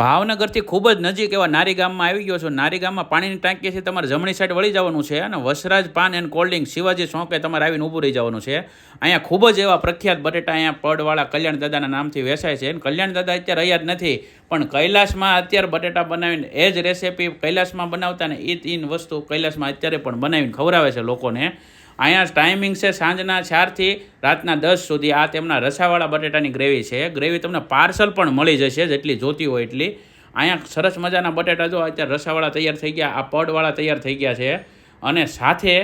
ભાવનગરથી ખૂબ જ નજીક એવા નારી ગામમાં આવી ગયો છો. નારી ગામમાં પાણીની છે, તમારે જમણી સાઈડ વળી જવાનું છે અને Vasraj paan and cold drink Shivaji શોંકે તમારે આવીને ઊભું રહી જવાનું છે. અહીંયા ખૂબ જ એવા પ્રખ્યાત બટેટા અહીંયા પડવાળા કલ્યાણ દાદાના નામથી વેચાય છે. અને કલ્યાણ દાદા અત્યારે રહ્યા જ નથી, પણ કૈલાસમાં અત્યારે બટેટા બનાવીને એ જ રેસીપી કૈલાસમાં બનાવતા ને એ ઇન વસ્તુ કૈલાસમાં અત્યારે પણ બનાવીને ખવડાવે છે લોકોને. અહીંયા ટાઈમિંગ છે સાંજના ચારથી રાતના દસ સુધી આ તેમના રસાવાળા બટેટાની ગ્રેવી છે. ગ્રેવી તમને પાર્સલ પણ મળી જશે, જેટલી જોતી હોય એટલી. અહીંયા સરસ મજાના બટેટા જો અત્યારે રસાવાળા તૈયાર થઈ ગયા, આ પડવાળા તૈયાર થઈ ગયા છે. અને સાથે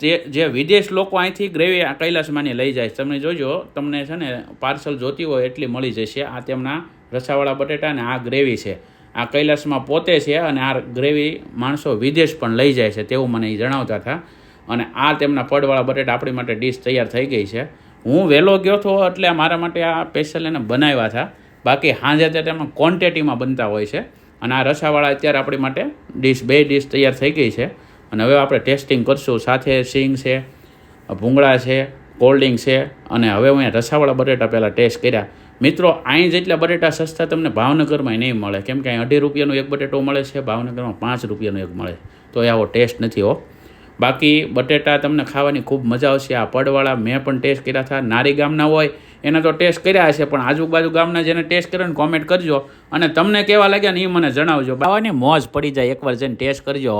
તે જે વિદેશ લોકો અહીંથી ગ્રેવી આ કૈલાસમાંની લઈ જાય. તમે જોજો, તમને છે ને પાર્સલ જોતી હોય એટલી મળી જશે આ તેમના રસાવાળા બટેટા અને આ ગ્રેવી છે. આ કૈલાસમાં પોતે છે અને આ ગ્રેવી માણસો વિદેશ પણ લઈ જાય છે તેવું મને જણાવતા હતા. અને આ તેમના પડવાળા બટેટા આપણી માટે ડીશ તૈયાર થઈ ગઈ છે. હું વહેલો ગયો હતો એટલે મારા માટે આ સ્પેશિયલ એને બનાવ્યા હતા. બાકી સાંજે તે તેમાં ક્વોન્ટિટીમાં બનતા હોય છે. અને આ રસાવાળા અત્યારે આપણી માટે ડીશ, બે ડીશ તૈયાર થઈ ગઈ છે. અને હવે આપણે ટેસ્ટિંગ કરશું. સાથે સિંગ છે, ભૂંગળા છે કોલ્ડ ડ્રિંક છે. અને હવે હું રસાવાળા બટેટા પહેલાં ટેસ્ટ કર્યા. મિત્રો અહીં જેટલા બટેટા સસ્તા તમને ભાવનગરમાં નહીં મળે. કેમ કે અહીં અઢી રૂપિયાનું એક બટેટો મળે છે, ભાવનગરમાં પાંચ રૂપિયાનું એક મળે. તો એ આવો ટેસ્ટ નથી હો. બાકી બટેટા તમને ખાવાની ખૂબ મજા આવશે. આ પડવાળા મેં પણ ટેસ્ટ કર્યા હતા. નારી ગામના હોય, એના તો ટેસ્ટ કર્યા હશે, પણ આજુબાજુ ગામના જેને ટેસ્ટ કર્યો ને કોમેન્ટ કરજો. અને તમને કેવા લાગ્યા ને એ મને જણાવજો. ખાવાની મોજ પડી જાય એકવાર જઈને ટેસ્ટ કરજો